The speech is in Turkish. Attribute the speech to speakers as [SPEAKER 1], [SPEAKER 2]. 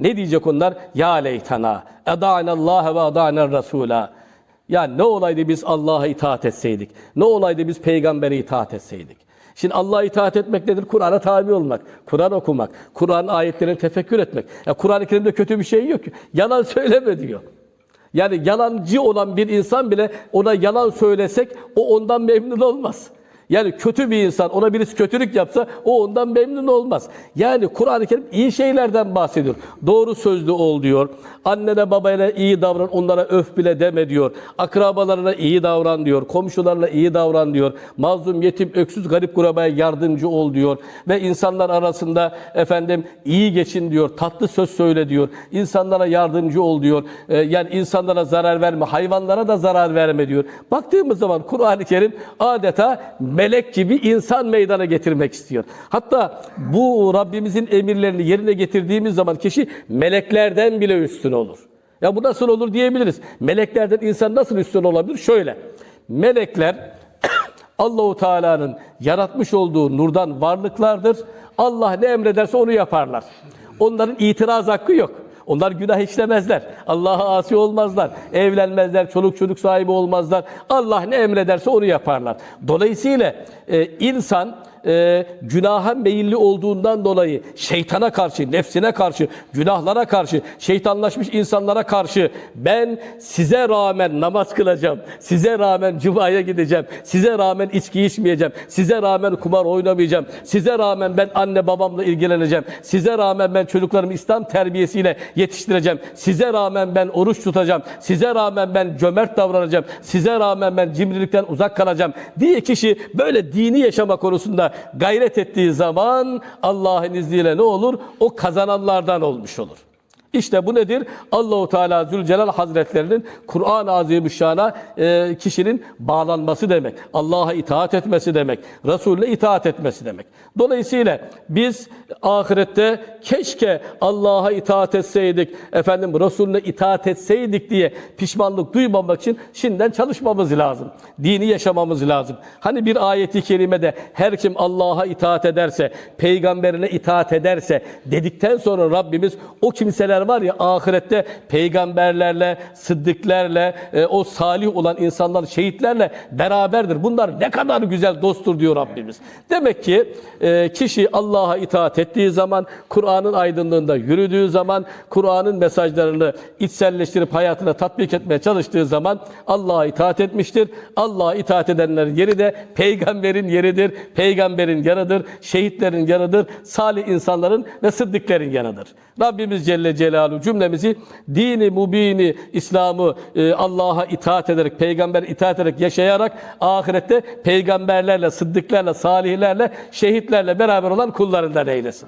[SPEAKER 1] Ne diyecek onlar? Ya leytana, eda'nallâhe ve eda'ner rasûlâ. Ya ne olaydı biz Allah'a itaat etseydik? Ne olaydı biz peygambere itaat etseydik? Şimdi Allah'a itaat etmek nedir? Kur'an'a tabi olmak, Kur'an okumak, Kur'an ayetlerini tefekkür etmek. Ya Kur'an-ı Kerim'de kötü bir şey yok. Yalan söyleme diyor. Yani yalancı olan bir insan bile ona yalan söylesek o ondan memnun olmaz. Yani kötü bir insan ona birisi kötülük yapsa o ondan memnun olmaz. Yani Kur'an-ı Kerim iyi şeylerden bahsediyor. Doğru sözlü ol diyor. Annene babayla iyi davran onlara öf bile deme diyor. Akrabalarına iyi davran diyor. Komşularla iyi davran diyor. Mazlum, yetim, öksüz, garip kurabaya yardımcı ol diyor. Ve insanlar arasında efendim iyi geçin diyor. Tatlı söz söyle diyor. İnsanlara yardımcı ol diyor. Ee, yani insanlara zarar verme. Hayvanlara da zarar verme diyor. Baktığımız zaman Kur'an-ı Kerim adeta melek gibi insan meydana getirmek istiyor. Hatta bu Rabbimizin emirlerini yerine getirdiğimiz zaman kişi meleklerden bile üstün olur. Ya bu nasıl olur diyebiliriz. Meleklerden insan nasıl üstün olabilir? Şöyle. Melekler Allahu Teala'nın yaratmış olduğu nurdan varlıklardır. Allah ne emrederse onu yaparlar. Onların itiraz hakkı yok. Onlar günah işlemezler. Allah'a asi olmazlar. Evlenmezler, çoluk çocuk sahibi olmazlar. Allah ne emrederse onu yaparlar. Dolayısıyla e, insan e, günaha meyilli olduğundan dolayı şeytana karşı, nefsine karşı, günahlara karşı, şeytanlaşmış insanlara karşı ben size rağmen namaz kılacağım, size rağmen cumaya gideceğim, size rağmen içki içmeyeceğim, size rağmen kumar oynamayacağım, size rağmen ben anne babamla ilgileneceğim, size rağmen ben çocuklarımı İslam terbiyesiyle yetiştireceğim, size rağmen ben oruç tutacağım, size rağmen ben cömert davranacağım, size rağmen ben cimrilikten uzak kalacağım diye kişi böyle dini yaşama konusunda gayret ettiği zaman Allah'ın izniyle ne olur? O kazananlardan olmuş olur. İşte bu nedir? Allahu Teala Zülcelal Hazretlerinin Kur'an-ı Azimüşşan'a e, kişinin bağlanması demek. Allah'a itaat etmesi demek. Resulüne itaat etmesi demek. Dolayısıyla biz ahirette keşke Allah'a itaat etseydik, efendim Resulüne itaat etseydik diye pişmanlık duymamak için şimdiden çalışmamız lazım. Dini yaşamamız lazım. Hani bir ayeti kerimede her kim Allah'a itaat ederse, peygamberine itaat ederse dedikten sonra Rabbimiz o kimseler var ya ahirette peygamberlerle, sıddıklerle, e, o salih olan insanlar, şehitlerle beraberdir. Bunlar ne kadar güzel dosttur diyor Rabbimiz. Demek ki e, kişi Allah'a itaat ettiği zaman, Kur'an'ın aydınlığında yürüdüğü zaman, Kur'an'ın mesajlarını içselleştirip hayatına tatbik etmeye çalıştığı zaman Allah'a itaat etmiştir. Allah'a itaat edenlerin yeri de peygamberin yeridir, peygamberin yanıdır, şehitlerin yanıdır, salih insanların ve sıddıklerin yanıdır. Rabbimiz Celle Celaluhu cümlemizi dini mubini İslam'ı e, Allah'a itaat ederek, peygamber itaat ederek yaşayarak ahirette peygamberlerle, sıddıklarla, salihlerle, şehitlerle beraber olan kullarından eylesin.